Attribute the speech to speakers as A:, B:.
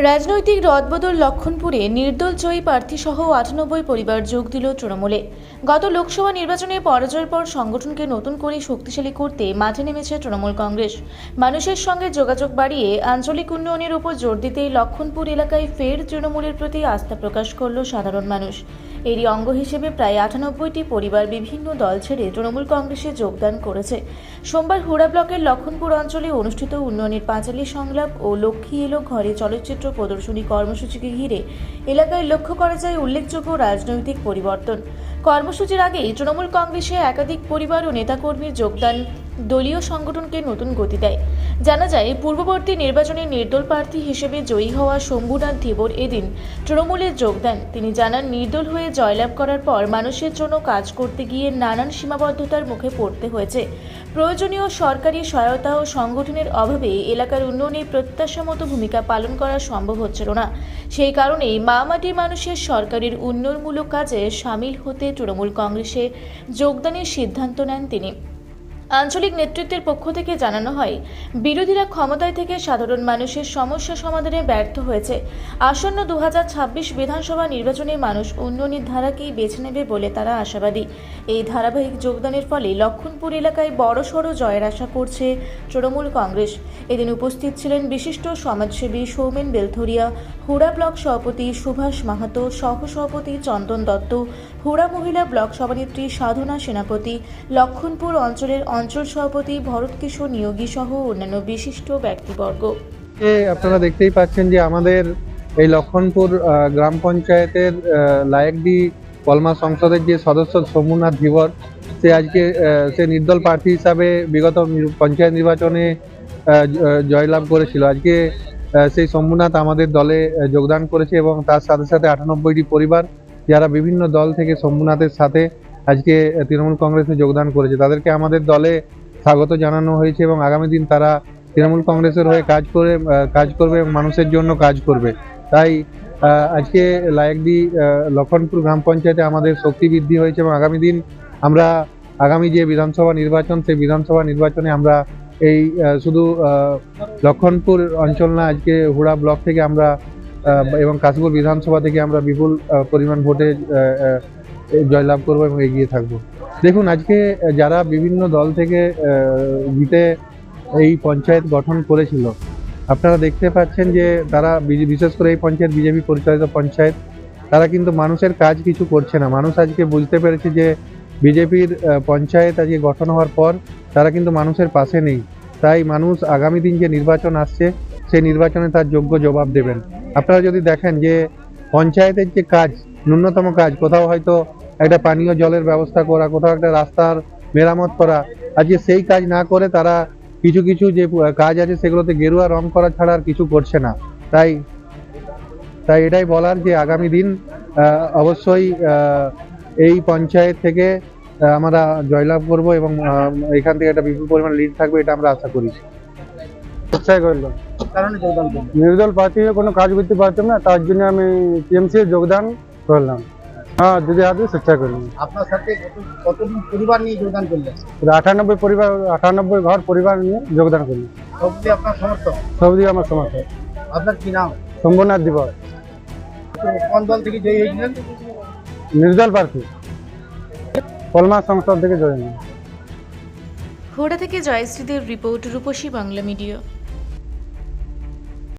A: রাজনৈতিক রদবদল লক্ষণপুরে নির্দল জয়ী প্রার্থী সহ আটানব্বই পরিবার যোগ দিল তৃণমূলে। গত লোকসভা নির্বাচনে পরাজয়ের পর সংগঠনকে নতুন করে শক্তিশালী করতে মাঠে নেমেছে তৃণমূল কংগ্রেস। মানুষের সঙ্গে যোগাযোগ বাড়িয়ে আঞ্চলিক উন্নয়নের উপর জোর দিতেই লক্ষণপুর এলাকায় ফের তৃণমূলের প্রতি আস্থা প্রকাশ করল সাধারণ মানুষ। এরই অঙ্গ হিসেবে প্রায় আটানব্বইটি পরিবার বিভিন্ন দল ছেড়ে তৃণমূল কংগ্রেসে যোগদান করেছে। সোমবার হুড়া ব্লকের লক্ষণপুর অঞ্চলে অনুষ্ঠিত উন্নয়নের পাঁচালী সংলাপ ও লক্ষ্মী এলো ঘরে চলচ্চিত্র প্রদর্শনী কর্মসূচিকে ঘিরে এলাকায় লক্ষ্য করা যায় উল্লেখযোগ্য রাজনৈতিক পরিবর্তন। কর্মসূচির আগে তৃণমূল কংগ্রেসে একাধিক পরিবার ও নেতাকর্মীর যোগদান দলীয় সংগঠনকে নতুন গতি দেয়। জানা যায়, পূর্ববর্তী নির্বাচনে নির্দল প্রার্থী হিসেবে জয়ী হওয়া শম্ভুনাথ ধীবর এদিন তৃণমূলে যোগ দেন। তিনি জানান, নির্দল হয়ে জয়লাভ করার পর মানুষের জন্য কাজ করতে গিয়ে নানান সীমাবদ্ধতার মুখে পড়তে হয়েছে। প্রয়োজনীয় সরকারি সহায়তা ও সংগঠনের অভাবে এলাকার উন্নয়নে প্রত্যাশা মতো ভূমিকা পালন করা সম্ভব হচ্ছিল না। সেই কারণেই মা মাটির মানুষের সরকারের উন্নয়নমূলক কাজে সামিল হতে তৃণমূল কংগ্রেসে যোগদানের সিদ্ধান্ত নেন তিনি। আঞ্চলিক নেতৃত্বের পক্ষ থেকে জানানো হয়, বিরোধীরা ক্ষমতায় থেকে সাধারণ মানুষের সমস্যা সমাধানে ব্যর্থ হয়েছে। আসন্ন দুহাজার ছাব্বিশ বিধানসভা নির্বাচনে মানুষ উন্নয়নের ধারাকেই বেছে নেবে বলে তারা আশাবাদী। এই ধারাবাহিক যোগদানের ফলে লক্ষণপুর এলাকায় বড়সড় জয়ের আশা করছে তৃণমূল কংগ্রেস। এদিন উপস্থিত ছিলেন বিশিষ্ট সমাজসেবী সৌমেন বেলথরিয়া, হুড়া ব্লক সভাপতি সুভাষ মাহাতো সহ সভাপতি চন্দন দত্ত হুড়া মহিলা ব্লক সভানেত্রী সাধনা সেনাপতি, লক্ষণপুর অঞ্চলের অঞ্চল সভাপতি ভরত কিশোর নিয়োগী সহ অন্যান্য বিশিষ্ট ব্যক্তিবর্গ।
B: আপনারা দেখতেই পাচ্ছেন যে আমাদের এই লক্ষণপুর গ্রাম পঞ্চায়েতের লায়েকডি কলমা সংসদের যে সদস্য সোমনাথ ধীবর, সে আজকে সে নির্দল প্রার্থী হিসাবে বিগত পঞ্চায়েত নির্বাচনে জয়লাভ করেছিল। আজকে সেই সোমনাথ আমাদের দলে যোগদান করেছে এবং তার সাথে সাথে আটানব্বইটি পরিবার যারা বিভিন্ন দল থেকে সোমনাথের সাথে আজকে তৃণমূল কংগ্রেসে যোগদান করেছে, তাদেরকে আমাদের দলে স্বাগত জানানো হয়েছে এবং আগামী দিন তারা তৃণমূল কংগ্রেসের হয়ে কাজ করে কাজ করবে এবং মানুষের জন্য কাজ করবে। তাই আজকে লায়কদি লক্ষণপুর গ্রাম পঞ্চায়েতে আমাদের শক্তি বৃদ্ধি হয়েছে এবং আগামী দিন আমরা আগামী যে বিধানসভা নির্বাচন, সেই বিধানসভা নির্বাচনে আমরা এই শুধু লক্ষণপুর অঞ্চল না, আজকে হুড়া ব্লক থেকে আমরা এবং কাশীপুর বিধানসভা থেকে আমরা বিপুল পরিমাণ ভোটে জয়লাভ করব এবং এগিয়ে থাকব। দেখুন, আজকে যারা বিভিন্ন দল থেকে জিতে এই পঞ্চায়েত গঠন করেছিল, আপনারা দেখতে পাচ্ছেন যে তারা বিশেষ করে এই পঞ্চায়েত, বিজেপি পরিচালিত পঞ্চায়েত, তারা কিন্তু মানুষের কাজ কিছু করছে না। মানুষ আজকে বুঝতে পেরেছে যে বিজেপির পঞ্চায়েত আজকে গঠন হওয়ার পর তারা কিন্তু মানুষের পাশে নেই। তাই মানুষ আগামী দিন যে নির্বাচন আসছে, সেই নির্বাচনে তার যোগ্য জবাব দেবেন। আপনারা যদি দেখেন যে পঞ্চায়েতের যে কাজ, ন্যূনতম কাজ, কোথাও হয়তো একটা পানীয় জলের ব্যবস্থা করা, কোথাও একটা রাস্তার মেরামত করা, আজকে সেই কাজ না করে তারা কিছু কিছু যে কাজ আছে সেগুলোতে গেরুয়া রং করা ছাড়া আর কিছু করছে না। তাই তাই এটাই বলার যে আগামী দিন অবশ্যই এই পঞ্চায়েত থেকে আমরা জয়লাভ করব এবং এখান থেকে একটা বিপুল পরিমাণ লিড থাকবে এটা আমরা আশা করি।
C: ইচ্ছাই করল।
D: কারণে যোগদান
C: নির্দল প্রার্থী হয়ে কোনো কাজ করতে পারতাম না তার জন্য আমি টিএমসি যোগদান করলাম। হ্যাঁ যদি আপনি চেষ্টা করলাম
D: আপনার সাথে কত- কতজন পরিবার নিয়ে যোগদান করলেন?
C: আটানব্বই পরিবার আটানব্বই ঘর পরিবার নিয়ে যোগদান করলাম
D: সবটি আপনার সমর্থক?
C: সব দিয়ে আমার সমর্থন
D: আপনার কি নাম?
C: শম্ভুনাথ দিবস।
D: কোন দল থেকে জয়ী হয়েছিলেন?
C: নির্দল প্রার্থী। কলমা সংসদ থেকে জয়েন
A: হুড়া থেকে জয়শ্রীদের রিপোর্ট রূপসী বাংলা মিডিয়া।